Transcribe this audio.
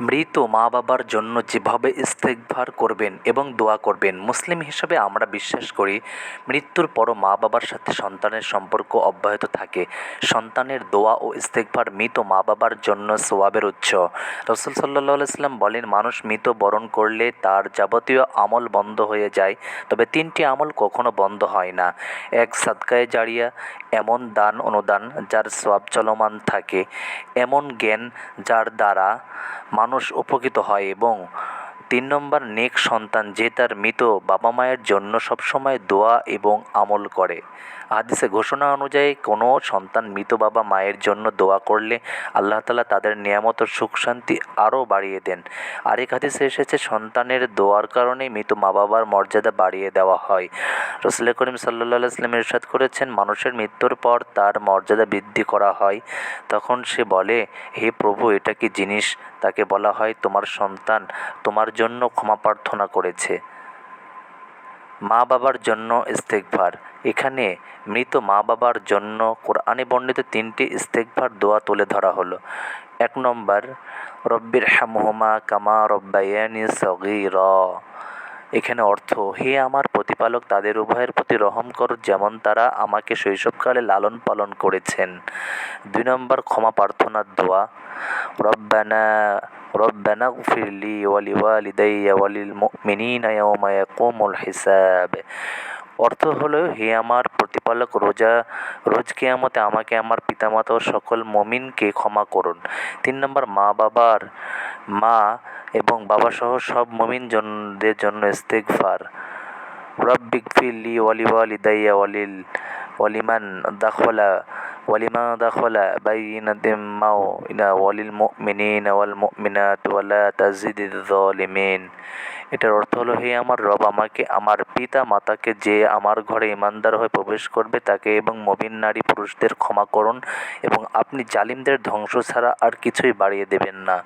মৃত মা বাবার জন্য যেভাবে ইস্তেগফার করবেন এবং দোয়া করবেন, মুসলিম হিসাবে আমরা বিশ্বাস করি মৃত্যুর পরও মা বাবার সাথে সন্তানের সম্পর্ক অব্যাহত থাকে। সন্তানের দোয়া ও ইস্তেগফার মৃত মা বাবার জন্য সোয়াবের উৎস। রসুল সাল্লাহ সাল্লাম বলেন, মানুষ মৃত বরণ করলে তার যাবতীয় আমল বন্ধ হয়ে যায়, তবে তিনটি আমল কখনো বন্ধ হয় না। এক, সাদকায়ে জারিয়া, এমন দান অনুদান যার সোয়াব চলমান থাকে। এমন জ্ঞান যার দ্বারা মানুষ উপকৃত হয় এবং তিন নম্বর নেক সন্তান যে তার মৃত বাবা মায়ের জন্য সবসময় দোয়া এবং আমল করে। হাদিসে ঘোষণা অনুযায়ী কোনো সন্তান মৃত বাবা মায়ের জন্য দোয়া করলে আল্লাহ তালা তাদের নিয়ামত সুখ শান্তি আরও বাড়িয়ে দেন। আরেক হাদিসে এসেছে, সন্তানের দোয়ার কারণে মৃত মা বাবার মর্যাদা বাড়িয়ে দেওয়া হয়। রসুল করিম সাল্লা ইসলাম ইরশাদ করেছেন, মানুষের মৃত্যুর পর তার মর্যাদা বৃদ্ধি করা হয়। তখন সে বলে, হে প্রভু, এটা কি জিনিস তাকে বলা হয় তোমার সন্তান, তোমার জন্য ক্ষমা প্রার্থনা করেছে। মা বাবার জন্য ইস্তেকভার এখানে মৃত মা বাবার জন্য কোরআনে বর্ণিত তিনটি ইস্তেকভার দোয়া তুলে ধরা হলো। এক নম্বর, রব্বির হ্যামহমা কামা রব্বায়ানি সগির। এখানে অর্থ, হে আমার প্রতিপালক, তাদের উভয়ের প্রতি রহম কর যেমন তারা আমাকে শৈশবকালে লালন পালন করেছেন। দুই নম্বর, ক্ষমা প্রার্থনার দোয়া। রব্বানা গফিরলি ওয়ালি ওয়ালিদাইয়া ওয়ালিল মুমিনিনা ইয়াওমা ইয়াকুমুল হিসাব অর্থ হলো, হে আমার প্রতিপালক, রোজা রোজ কেয়ামতে আমাকে আমার পিতামাতা ও সকল মমিনকে ক্ষমা করুন। তিন নম্বর, মা বাবার মা এবং বাবাসহ সব মমিন জনদের জন্য ইস্তেগফার। রব্বিক ফিরলি ওয়ালি ওয়ালিদাইয়া ওয়ালিল ওয়ালিমান দাখলা ওয়ালিমা دخل ওয়ালিল মুমিনিনা ওয়াল মুমিনাত ওয়ালা তাজিদিদ যালিমিন। এটার অর্থ হলো, হে আমার রব, আমাকে, আমার পিতা মাতাকে যে আমার ঘরে ইমানদার হয়ে প্রবেশ করবে, তাকে এবং মবিন নারী পুরুষদের ক্ষমা করুন এবং আপনি জালিমদের ধ্বংস ছাড়া আর কিছুই বাড়িয়ে দেবেন না।